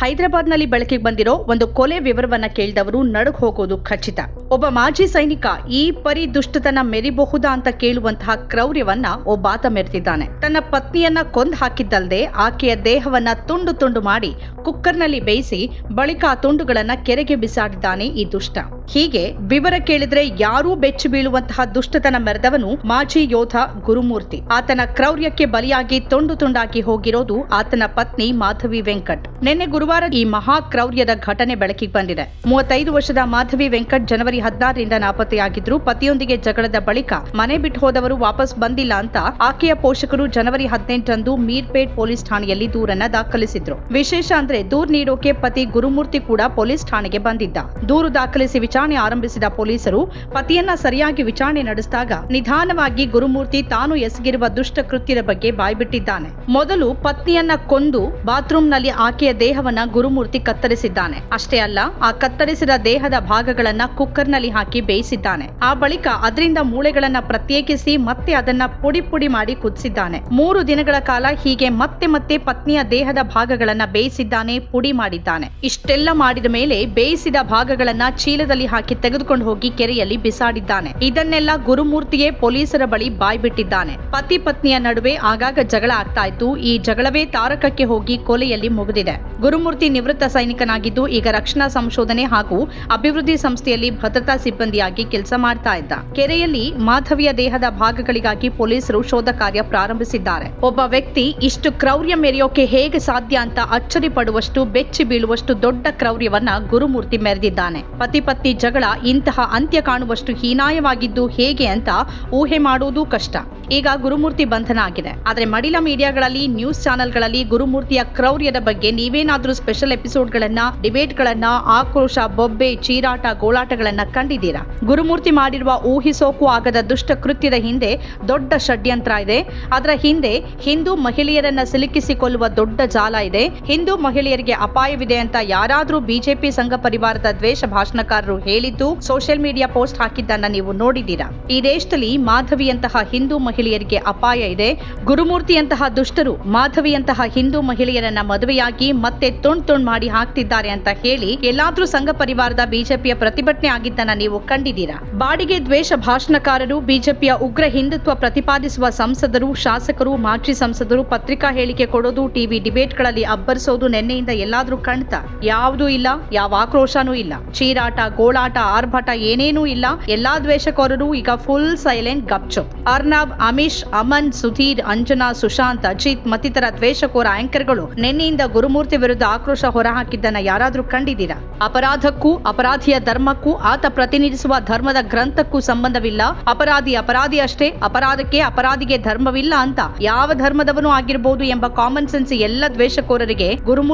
ಹೈದರಾಬಾದ್ನಲ್ಲಿ ಬೆಳಕಿಗೆ ಬಂದಿರೋ ಒಂದು ಕೊಲೆ ವಿವರವನ್ನ ಕೇಳಿದವರು ನಡುಗ್ ಹೋಗೋದು ಖಚಿತ. ಒಬ್ಬ ಮಾಜಿ ಸೈನಿಕ, ಈ ಪರಿ ದುಷ್ಟತನ ಮೆರಿಬಹುದಾ ಅಂತ ಕೇಳುವಂತಹ ಕ್ರೌರ್ಯವನ್ನ ಒಬ್ಬಾತ ಮೆರೆತಿದ್ದಾನೆ ತನ್ನ ಪತ್ನಿಯನ್ನ ಕೊಂದ್ ಹಾಕಿದ್ದಲ್ಲದೆ ಆಕೆಯ ದೇಹವನ್ನ ತುಂಡು ತುಂಡು ಮಾಡಿ ಕುಕ್ಕರ್ನಲ್ಲಿ ಬೇಯಿಸಿ ಬಳಿಕ ಆ ತುಂಡುಗಳನ್ನ ಕೆರೆಗೆ ಬಿಸಾಡಿದ್ದಾನೆ ಈ ದುಷ್ಟ. ಹೀಗೆ ವಿವರ ಕೇಳಿದ್ರೆ ಯಾರೂ ಬೆಚ್ಚು ಬೀಳುವಂತಹ ದುಷ್ಟತನ ಮೆರೆದವನು ಮಾಜಿ ಯೋಧ ಗುರುಮೂರ್ತಿ. ಆತನ ಕ್ರೌರ್ಯಕ್ಕೆ ಬಲಿಯಾಗಿ ತುಂಡು ತುಂಡಾಗಿ ಹೋಗಿರೋದು ಆತನ ಪತ್ನಿ ಮಾಧವಿ ವೆಂಕಟ್. ನಿನ್ನೆ ಗುರುವಾರ ಈ ಮಹಾ ಕ್ರೌರ್ಯದ ಘಟನೆ ಬೆಳಕಿಗೆ ಬಂದಿದೆ. ಮೂವತ್ತೈದು ವರ್ಷದ ಮಾಧವಿ ವೆಂಕಟ್ ಜನವರಿ ಹದಿನಾರರಿಂದ ನಾಪತ್ತೆಯಾಗಿದ್ರು ಪತಿಯೊಂದಿಗೆ ಜಗಳದ ಬಳಿಕ ಮನೆ ಬಿಟ್ಟು ಹೋದವರು ವಾಪಸ್ ಬಂದಿಲ್ಲ ಅಂತ ಆಕೆಯ ಪೋಷಕರು ಜನವರಿ ಹದಿನೆಂಟರಂದು ಮೀರ್ಪೇಟ್ ಪೊಲೀಸ್ ಠಾಣೆಯಲ್ಲಿ ದೂರನ್ನ ದಾಖಲಿಸಿದ್ರು. ವಿಶೇಷ ಅಂದ್ರೆ ದೂರು ನೀಡೋಕೆ ಪತಿ ಗುರುಮೂರ್ತಿ ಕೂಡ ಪೊಲೀಸ್ ಠಾಣೆಗೆ ಬಂದಿದ್ದ. ದೂರು ದಾಖಲಿಸಿ ವಿಚಾರಣೆ ಆರಂಭಿಸಿದ ಪೊಲೀಸರು ಪತಿಯನ್ನ ಸರಿಯಾಗಿ ವಿಚಾರಣೆ ನಡೆಸಿದಾಗ ನಿಧಾನವಾಗಿ ಗುರುಮೂರ್ತಿ ತಾನು ಎಸಗಿರುವ ದುಷ್ಟ ಕೃತ್ಯದ ಬಗ್ಗೆ ಬಾಯ್ಬಿಟ್ಟಿದ್ದಾನೆ. ಮೊದಲು ಪತ್ನಿಯನ್ನ ಕೊಂದು ಬಾತ್ರೂಮ್ನಲ್ಲಿ ಆಕೆಯ ದೇಹವನ್ನ ಗುರುಮೂರ್ತಿ ಕತ್ತರಿಸಿದ್ದಾನೆ. ಅಷ್ಟೇ ಅಲ್ಲ, ಆ ಕತ್ತರಿಸಿದ ದೇಹದ ಭಾಗಗಳನ್ನ ಕುಕ್ಕರ್ನಲ್ಲಿ ಹಾಕಿ ಬೇಯಿಸಿದ್ದಾನೆ. ಆ ಬಳಿಕ ಅದರಿಂದ ಮೂಳೆಗಳನ್ನ ಪ್ರತ್ಯೇಕಿಸಿ ಮತ್ತೆ ಅದನ್ನ ಪುಡಿ ಪುಡಿ ಮಾಡಿ ಕುದಿಸಿದ್ದಾನೆ. ಮೂರು ದಿನಗಳ ಕಾಲ ಹೀಗೆ ಮತ್ತೆ ಮತ್ತೆ ಪತ್ನಿಯ ದೇಹದ ಭಾಗಗಳನ್ನ ಬೇಯಿಸಿದ್ದಾನೆ ಪುಡಿ ಮಾಡಿದ್ದಾನೆ. ಇಷ್ಟೆಲ್ಲ ಮಾಡಿದ ಮೇಲೆ ಬೇಯಿಸಿದ ಭಾಗಗಳನ್ನ ಚೀಲದಲ್ಲಿ ಹಾಕಿ ತೆಗೆದುಕೊಂಡು ಹೋಗಿ ಕೆರೆಯಲ್ಲಿ ಬಿಸಾಡಿದ್ದಾನೆ. ಇದನ್ನೆಲ್ಲ ಗುರುಮೂರ್ತಿಯೇ ಪೊಲೀಸರ ಬಳಿ ಬಾಯ್ಬಿಟ್ಟಿದ್ದಾನೆ ಪತಿ ಪತ್ನಿಯ ನಡುವೆ ಆಗಾಗ ಜಗಳ ಆಗ್ತಾ ಇತ್ತು ಈ ಜಗಳವೇ ತಾರಕಕ್ಕೆ ಹೋಗಿ ಕೊಲೆಯಲ್ಲಿ ಮುಗಿದಿದೆ. ಗುರುಮೂರ್ತಿ ನಿವೃತ್ತ ಸೈನಿಕನಾಗಿದ್ದು ಈಗ ರಕ್ಷಣಾ ಸಂಶೋಧನೆ ಹಾಗೂ ಅಭಿವೃದ್ಧಿ ಸಂಸ್ಥೆಯಲ್ಲಿ ಭದ್ರತಾ ಸಿಬ್ಬಂದಿಯಾಗಿ ಕೆಲಸ ಮಾಡ್ತಾ ಇದ್ದ. ಕೆರೆಯಲ್ಲಿ ಮಾಧವಿಯ ದೇಹದ ಭಾಗಗಳಿಗಾಗಿ ಪೊಲೀಸರು ಶೋಧ ಕಾರ್ಯ ಪ್ರಾರಂಭಿಸಿದ್ದಾರೆ. ಒಬ್ಬ ವ್ಯಕ್ತಿ ಇಷ್ಟು ಕ್ರೌರ್ಯ ಮೆರೆಯೋಕೆ ಹೇಗೆ ಸಾಧ್ಯ ಅಂತ ಅಚ್ಚರಿ ಪಡುವಷ್ಟು ಬೆಚ್ಚಿ ಬೀಳುವಷ್ಟು ದೊಡ್ಡ ಕ್ರೌರ್ಯವನ್ನ ಗುರುಮೂರ್ತಿ ಮೆರೆದಿದ್ದಾನೆ. ಪತಿ ಪತ್ನಿ ಜಗಳ ಇಂತಹ ಅಂತ್ಯ ಕಾಣುವಷ್ಟು ಹೀನಾಯವಾಗಿದ್ದು ಹೇಗೆ ಅಂತ ಊಹೆ ಮಾಡುವುದು ಕಷ್ಟ. ಈಗ ಗುರುಮೂರ್ತಿ ಬಂಧನ ಆಗಿದೆ ಆದ್ರೆ ಮಡಿಲ ಮೀಡಿಯಾಗಳಲ್ಲಿ, ನ್ಯೂಸ್ ಚಾನೆಲ್ಗಳಲ್ಲಿ ಗುರುಮೂರ್ತಿಯ ಕ್ರೌರ್ಯದ ಬಗ್ಗೆ ನೀವೇನಾದ್ರೂ ಸ್ಪೆಷಲ್ ಎಪಿಸೋಡ್ಗಳನ್ನ, ಡಿಬೇಟ್ಗಳನ್ನ, ಆಕ್ರೋಶ, ಬೊಬ್ಬೆ, ಚೀರಾಟ, ಗೋಳಾಟಗಳನ್ನ ಕಂಡಿದ್ದೀರಾ? ಗುರುಮೂರ್ತಿ ಮಾಡಿರುವ ಊಹಿಸೋಕು ಆಗದ ದುಷ್ಟ ಕೃತ್ಯದ ಹಿಂದೆ ದೊಡ್ಡ ಷಡ್ಯಂತ್ರ ಇದೆ. ಅದರ ಹಿಂದೆ ಹಿಂದೂ ಮಹಿಳೆಯರನ್ನ ಸಿಲುಕಿಸಿಕೊಳ್ಳುವ ದೊಡ್ಡ ಜಾಲ ಇದೆ. ಹಿಂದೂ ಮಹಿಳೆಯರಿಗೆ ಅಪಾಯವಿದೆ ಅಂತ ಯಾರಾದ್ರೂ ಬಿಜೆಪಿ ಸಂಘ ಪರಿವಾರದ ದ್ವೇಷ ಭಾಷಣಕಾರರು ಹೇಳಿದ್ದು ಸೋಷಿಯಲ್ ಮೀಡಿಯಾ ಪೋಸ್ಟ್ ಹಾಕಿದ್ದನ್ನ ನೀವು ನೋಡಿದ್ದೀರಾ? ಈ ದೇಶದಲ್ಲಿ ಮಾಧವಿಯಂತಹ ಹಿಂದೂ ಮಹಿಳೆಯರಿಗೆ ಅಪಾಯ ಇದೆ. ಗುರುಮೂರ್ತಿಯಂತಹ ದುಷ್ಟರು ಮಾಧವಿಯಂತಹ ಹಿಂದೂ ಮಹಿಳೆಯರನ್ನ ಮದುವೆಯಾಗಿ ಮತ್ತೆ ತುಂಡ್ ತುಂಡ್ ಮಾಡಿ ಹಾಕ್ತಿದ್ದಾರೆ ಅಂತ ಹೇಳಿ ಎಲ್ಲಾದ್ರೂ ಸಂಘ ಪರಿವಾರದ ಬಿಜೆಪಿಯ ಪ್ರತಿಭಟನೆ ಆಗಿದ್ದನ್ನ ನೀವು ಕಂಡಿದ್ದೀರಾ? ಬಾಡಿಗೆ ದ್ವೇಷ ಭಾಷಣಕಾರರು, ಬಿಜೆಪಿಯ ಉಗ್ರ ಹಿಂದುತ್ವ ಪ್ರತಿಪಾದಿಸುವ ಸಂಸದರು, ಶಾಸಕರು, ಮಾಜಿ ಸಂಸದರು ಪತ್ರಿಕಾ ಹೇಳಿಕೆ ಕೊಡೋದು, ಟಿವಿ ಡಿಬೇಟ್ಗಳಲ್ಲಿ ಅಬ್ಬರಿಸೋದು ನಿನ್ನೆಯಿಂದ ಎಲ್ಲಾದ್ರೂ ಕಣ್ತ? ಯಾವುದೂ ಇಲ್ಲ, ಯಾವ ಆಕ್ರೋಶನೂ ಇಲ್ಲ. ಚೀರಾಟ, ಗೋಳಾಟ, ಆರ್ಭಟ ಏನೇನೂ ಇಲ್ಲ. ಎಲ್ಲಾ ದ್ವೇಷಕೋರರು ಈಗ ಫುಲ್ ಸೈಲೆಂಟ್ ಗಪ್ಚುಪ್ ಅರ್ನಬ್ ಅಮಿಶ್ ಅಮನ್, ಸುಧೀರ್, ಅಂಜನಾ, ಸುಶಾಂತ್, ಅಜಿತ್ ಮತ್ತಿತರ ದ್ವೇಷಕೋರ ಆಂಕರ್ಗಳು ನಿನ್ನೆಯಿಂದ ಗುರುಮೂರ್ತಿ ವಿರುದ್ಧ ಆಕ್ರೋಶ ಹೊರಹಾಕಿದ್ದನ್ನ ಯಾರಾದ್ರೂ ಕಂಡಿದ್ದೀರಾ? ಅಪರಾಧಕ್ಕೂ, ಅಪರಾಧಿಯ ಧರ್ಮಕ್ಕೂ ಆತ ಪ್ರತಿನಿಧಿಸುವ ಧರ್ಮದ ಗ್ರಂಥಕ್ಕೂ ಸಂಬಂಧವಿಲ್ಲ. ಅಪರಾಧಿ ಅಪರಾಧಿ ಅಷ್ಟೇ, ಅಪರಾಧಕ್ಕೆ ಅಪರಾಧಿಗೆ ಧರ್ಮವಿಲ್ಲ ಅಂತ ಯಾವ ಧರ್ಮದವನು ಆಗಿರಬಹುದು ಎಂಬ ಕಾಮನ್ ಸೆನ್ಸ್ ಎಲ್ಲ ದ್ವೇಷಕೋರರಿಗೆ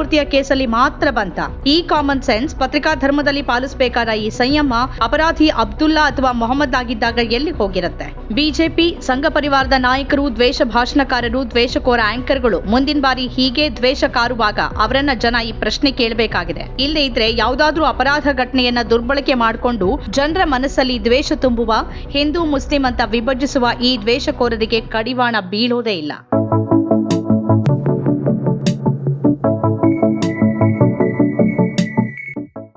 ಗುರುಮೂರ್ತಿಯ ಕೇಸಲ್ಲಿ ಮಾತ್ರ ಬಂತ. ಈ ಕಾಮನ್ ಸೆನ್ಸ್ ಪತ್ರಿಕಾ ಧರ್ಮದಲ್ಲಿ ಪಾಲಿಸಬೇಕಾದ ಈ ಸಂಯಮ ಅಪರಾಧಿ ಅಬ್ದುಲ್ಲಾ ಅಥವಾ ಮೊಹಮ್ಮದ್ ಆಗಿದ್ದಾಗ ಎಲ್ಲಿ ಹೋಗಿರುತ್ತೆ? ಬಿಜೆಪಿ, ಸಂಘ ಪರಿವಾರದ ನಾಯಕರು, ದ್ವೇಷ ಭಾಷಣಕಾರರು, ದ್ವೇಷಕೋರ ಆಂಕರ್ಗಳು ಮುಂದಿನ ಬಾರಿ ಹೀಗೆ ದ್ವೇಷ ಕಾರುವಾಗ ಅವರನ್ನ ಜನ ಈ ಪ್ರಶ್ನೆ ಕೇಳಬೇಕಾಗಿದೆ. ಇಲ್ಲದೆ ಇದ್ರೆ ಯಾವುದಾದ್ರೂ ಅಪರಾಧ ಘಟನೆಯನ್ನ ದುರ್ಬಳಕೆ ಮಾಡಿಕೊಂಡು ಜನರ ಮನಸ್ಸಲ್ಲಿ ದ್ವೇಷ ತುಂಬುವ ಹಿಂದೂ ಮುಸ್ಲಿಂ ಅಂತ ವಿಭಜಿಸುವ ಈ ದ್ವೇಷಕೋರರಿಗೆ ಕಡಿವಾಣ ಬೀಳೋದೇ ಇಲ್ಲ.